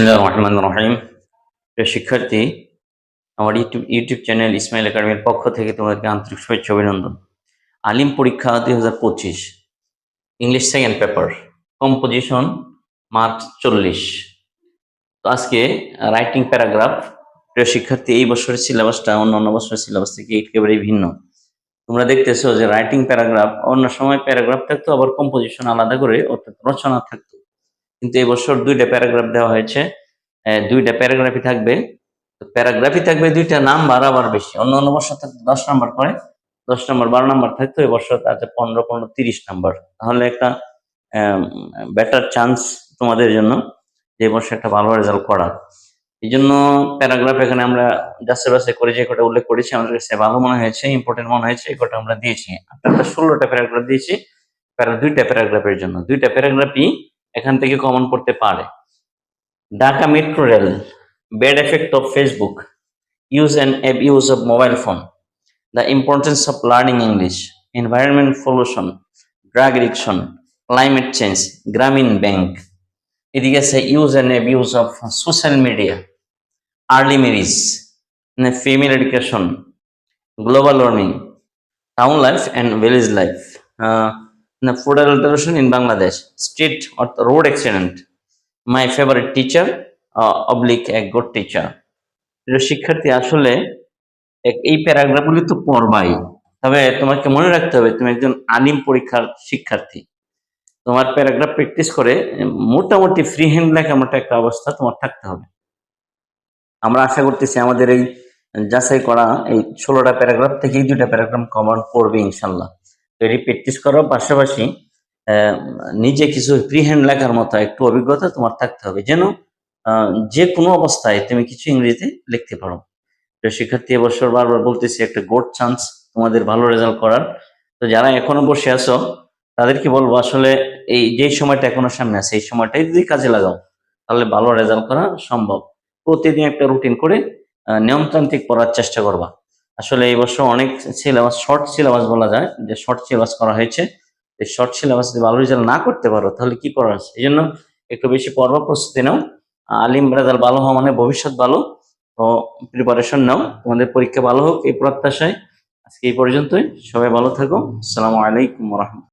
বিসমুল্লাহ রহমান রহিম। প্রিয় শিক্ষার্থী, আমার ইউটিউব ইউটিউব চ্যানেল ইসমাইল একাডেমির পক্ষ থেকে তোমাদেরকে আন্তরিক শুভেচ্ছা অভিনন্দন। আলিম পরীক্ষা দুই হাজার পঁচিশ English second paper composition March চল্লিশ। তো আজকে রাইটিং প্যারাগ্রাফ প্রিয় শিক্ষার্থী, এই বছরের সিলেবাসটা অন্য অন্য বছরের সিলেবাস থেকে একেবারেই ভিন্ন। তোমরা দেখতেছো যে রাইটিং প্যারাগ্রাফ অন্য সময় প্যারাগ্রাফ থাকতো, আবার কম্পোজিশন আলাদা করে অর্থাৎ রচনা থাকতো। কিন্তু এই বছর দুইটা প্যারাগ্রাফ দেওয়া হয়েছে। দুইটা প্যারাগ্রাফই থাকবে। প্যারাগ্রাফই থাকবে দুইটা নাম্বার, আবার বেশি। অন্য অন্য বছর থাকতো দশ নাম্বার করে দশ নাম্বার, বারো নাম্বার থাকতো, এই বছর আছে পনেরো পনেরো, তিরিশ নাম্বার। তাহলে একটা বেটার চান্স তোমাদের জন্য যে এই বছর একটা ভালো রেজাল্ট করার এই জন্য প্যারাগ্রাফ এখানে আমরা যাচ্ছে বাসে করে যে কটা উল্লেখ করেছি, আমাদের কাছে ভালো মনে হয়েছে ইম্পর্টেন্ট মনে হয়েছে, এই কটা আমরা দিয়েছি। আপনারা ষোলোটা প্যারাগ্রাফ দিয়েছি। দুইটা প্যারাগ্রাফের জন্য। দুইটা প্যারাগ্রাফই এখান থেকে কমন করতে পারে। Dhaka metro rail bad effect of Facebook use and abuse of mobile phone the importance of learning English environment pollution drug addiction climate change Grameen Bank এদিকে আছে use and abuse of social media early marriage female education global warming town life and village life in Bangladesh, street or the road accident, my favorite teacher, uh, oblique a good teacher. প্রিয় শিক্ষার্থী আসলে এই প্যারাগ্রাফগুলি তো পড়বাই। তবে তোমাকে মনে রাখতে হবে তুমি একজন আলিম পরীক্ষার শিক্ষার্থী। তোমার প্যারাগ্রাফ প্র্যাকটিস করে মোটামুটি ফ্রি হ্যান্ড মতো একটা অবস্থা তোমার থাকতে হবে। আমরা আশা করতেছি আমাদের এই যাচাই করা এই ষোলোটা প্যারাগ্রাফ থেকে দুটা প্যারাগ্রাফ কমন পড়বে ইনশাল্লাহ। এটি প্র্যাকটিস করার পাশাপাশি নিজে কিছু ফ্রি হ্যান্ড লেখার মতো একটু অভিজ্ঞতা তোমার থাকতে হবে। যেন যে কোনো অবস্থায় তুমি কিছু ইংরেজিতে লিখতে পারো। তো শিক্ষার্থী এবছর বারবার বলতেছি, একটা গোড চান্স তোমাদের ভালো রেজাল্ট করার। তো যারা এখনও বসে আছো, তাদেরকে বলব আসলে এই যে সময়টা এখনও সামনে আছে, এই সময়টাই যদি কাজে লাগাও, তাহলে ভালো রেজাল্ট করা সম্ভব। প্রতিদিন একটা রুটিন করে নিয়মতান্ত্রিক পড়ার চেষ্টা করবা। আসলে এই বছর অনেক সিলেবাস শর্ট সিলেবাস বলা যায়, যে শর্ট সিলেবাস করা হয়েছে। এই শর্ট সিলেবাস যদি ভালো রেজাল্ট না করতে পারো, তাহলে কি করার আছে এই জন্য একটু বেশি পর্ব প্রস্তুতি নাও। আলিম রেজাল্ট ভালো হওয়া মানে ভবিষ্যৎ ভালো। তো প্রিপারেশন নাও। তোমাদের পরীক্ষা ভালো হোক এই প্রত্যাশায়। আজকে এই পর্যন্তই। সবাই ভালো থাকো। আসসালামু আলাইকুম রহমতুল্লাহ।